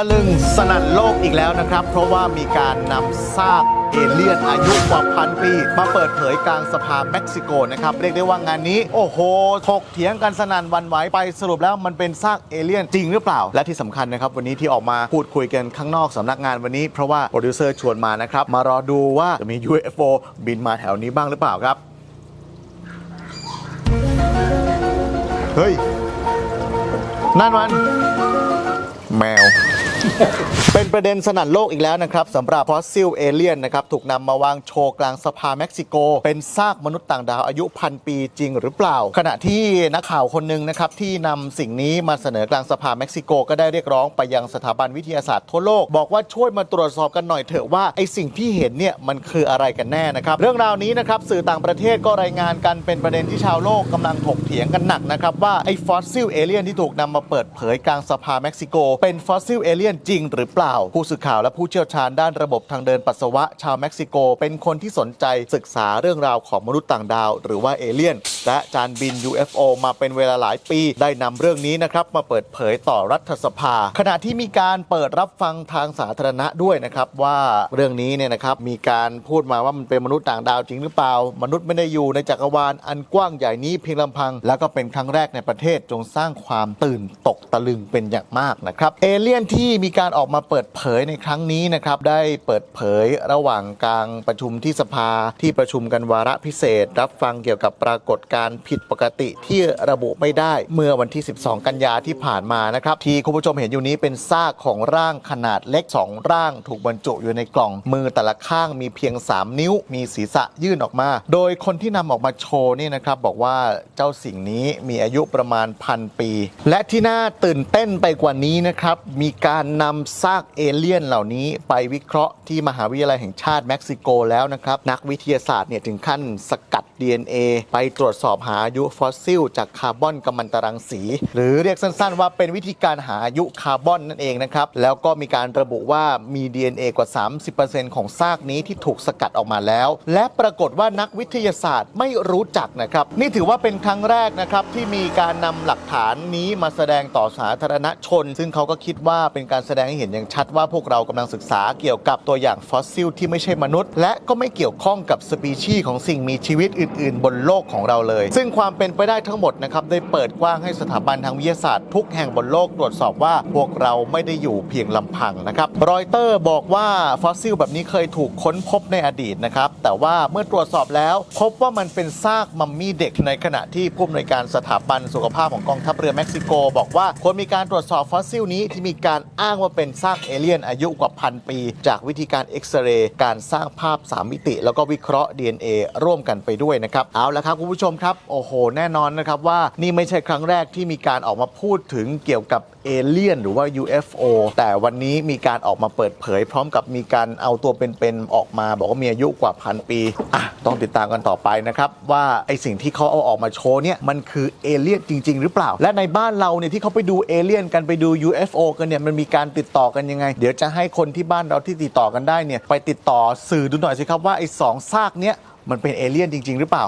ะลึงสนั่นโลกอีกแล้วนะครับ เพราะว่ามีการนำซากเอเลี่ยนอายุกว่าพันปี มาเปิดเผยกลางสภาเม็กซิโกนะครับ เรียกได้ว่างานนี้ โอ้โห ถกเถียงกันสนั่นวันไหวไปสรุปแล้วมันเป็นซากเอเลี่ยนจริงหรือเปล่า และที่สำคัญนะครับ วันนี้ที่ออกมาพูดคุยกันข้างนอกสำนักงานวันนี้ เพราะว่าโปรดิวเซอร์ชวนมานะครับ มารอดูว่าจะมี UFO บินมาแถวนี้บ้างหรือเปล่าครับ เฮ้ย นั่นมัน แมว เป็นประเด็นสนั่นโลกอีกแล้วนะครับสำหรับฟอสซิลเอเลียนนะครับถูกนำมาวางโชว์กลางสภาเม็กซิโก เป็นซากมนุษย์ต่างดาวอายุพันปีจริงหรือเปล่า ขณะที่นักข่าวคนหนึ่งนะครับที่นำสิ่งนี้มาเสนอกลางสภาเม็กซิโก ก็ได้เรียกร้องไปยังสถาบันวิทยาศาสตร์ทั่วโลก บอกว่าช่วยมาตรวจสอบกันหน่อยเถอะว่าไอสิ่งที่เห็นเนี่ยมันคืออะไรกันแน่นะครับเรื่องราวนี้นะครับสื่อต่างประเทศก็รายงานกันเป็นประเด็นที่ชาวโลกกำลังถกเถียงกันหนักนะครับว่าไอฟอสซิลเอเลียนที่ถูกนำมาเปิดเผยกลางสภาเม็กซิโกเป็นฟอสซิลเอเลียนจริงหรือเปล่า ผู้สื่อข่าวและผู้เชี่ยวชาญด้านระบบทางเดินปัสสาวะชาวเม็กซิโก เป็นคนที่สนใจศึกษาเรื่องราวของมนุษย์ต่างดาว หรือว่าเอเลี่ยนและจานบิน UFO มาเป็นเวลาหลายปี ได้นำเรื่องนี้นะครับมาเปิดเผยต่อรัฐสภา ขณะที่มีการเปิดรับฟังทางสาธารณะด้วยนะครับว่าเรื่องนี้เนี่ยนะครับมีการพูดมาว่ามันเป็นมนุษย์ต่างดาวจริงหรือเปล่า มนุษย์ไม่ได้อยู่ในจักรวาลอันกว้างใหญ่นี้เพียงลำพัง แล้วก็เป็นครั้งแรกในประเทศจงสร้างความตื่นตกตะลึงเป็นอย่างมากนะครับเอเลี่ยนที่มีการออกมาเปิดเผยในครั้งนี้นะครับได้เปิดเผยระหว่างกลางประชุมที่สภาที่ประชุมกันวาระพิเศษ รับฟังเกี่ยวกับปรากฏการผิดปกติที่ระบุไม่ได้เมื่อวันที่ 12 กันยาที่ผ่านมานะครับ ที่คุณผู้ชมเห็นอยู่นี้เป็นซากของร่างขนาดเล็ก 2 ร่างถูกบรรจุอยู่ในกล่องมือแต่ละข้างมีเพียง 3 นิ้ว มีศีรษะยื่นออกมา โดยคนที่นำออกมาโชว์นี่นะครับบอกว่าเจ้าสิ่งนี้มีอายุประมาณพันปี และที่น่าตื่นเต้นไปกว่านี้นะครับมีการนำซากเอเลี่ยนเหล่านี้ไปวิเคราะห์ที่มหาวิทยาลัยแห่งชาติเม็กซิโกแล้วนะครับนักวิทยาศาสตร์เนี่ยถึงขั้นสกัด DNA ไปตรวจสอบหาอายุฟอสซิล จากคาร์บอนกัมมันตรังสี หรือเรียกสั้นๆ ว่าเป็นวิธีการหาอายุคาร์บอนนั่นเองนะครับ แล้วก็มีการระบุว่ามี DNA กว่า 30%ของซากนี้ที่ถูกสกัดออกมาแล้ว และปรากฏว่านักวิทยาศาสตร์ไม่รู้จักนะครับ นี่ถือว่าเป็นครั้งแรกนะครับที่มีการนำหลักฐานนี้มาแสดงต่อสาธารณชน ซึ่งเขาก็คิดว่าเป็นการแสดงให้เห็นอย่างชัดว่าพวกเรากำลังศึกษาเกี่ยวกับตัวอย่างฟอสซิลที่ไม่ใช่มนุษย์ และก็ไม่เกี่ยวข้องกับสปีชีส์ของสิ่งมีชีวิตอื่นๆ บนโลกของเราเลย ซึ่งความเป็นไปได้ทั้งหมดนะครับได้เปิดกว้างให้สถาบันทางวิทยาศาสตร์ทุกแห่งบนโลกตรวจสอบว่าพวกเราไม่ได้อยู่เพียงลำพังนะครับรอยเตอร์บอกว่าฟอสซิลแบบนี้เคยถูกค้นพบในอดีตนะครับแต่ว่าเมื่อตรวจสอบแล้ว พบว่ามันเป็นซากมัมมี่เด็กในขณะที่ผู้อำนวยการสถาบันสุขภาพของกองทัพเรือเม็กซิโก บอกว่าควรมีการตรวจสอบฟอสซิลนี้ที่มีการอ้างว่าเป็นซากเอเลี่ยนอายุกว่าพันปี จากวิธีการเอ็กซเรย์การสร้างภาพ 3 มิติ แล้วก็วิเคราะห์ DNA ร่วมกันไปด้วยนะครับ เอาละครับคุณผู้ชมครับ โอ้โห แน่นอนนะครับว่านี่ไม่ใช่ครั้งแรกที่มีการออกมาพูดถึงเกี่ยวกับเอเลี่ยนหรือว่า UFO แต่วันนี้มีการออกมาเปิดเผย พร้อมกับมีการเอาตัวเป็นๆออกมา บอกว่ามีอายุกว่าพันปีอะต้องติดตามกันต่อไปนะครับว่าไอสิ่งที่เขาเอาออกมาโชว์เนี่ยมันคือเอเลี่ยนจริง ๆ หรือเปล่า และในบ้านเราเนี่ยที่เขาไปดูเอเลี่ยนกันไปดู UFO กันเนี่ยมันมีการติดต่อกันยังไง เดี๋ยวจะให้คนที่บ้านเราที่ติดต่อกันได้เนี่ยไปติดต่อสื่อดูหน่อยสิครับว่าไอสองซากเนี้ย มันเป็นเอเลี่ยนจริง ๆ หรือเปล่า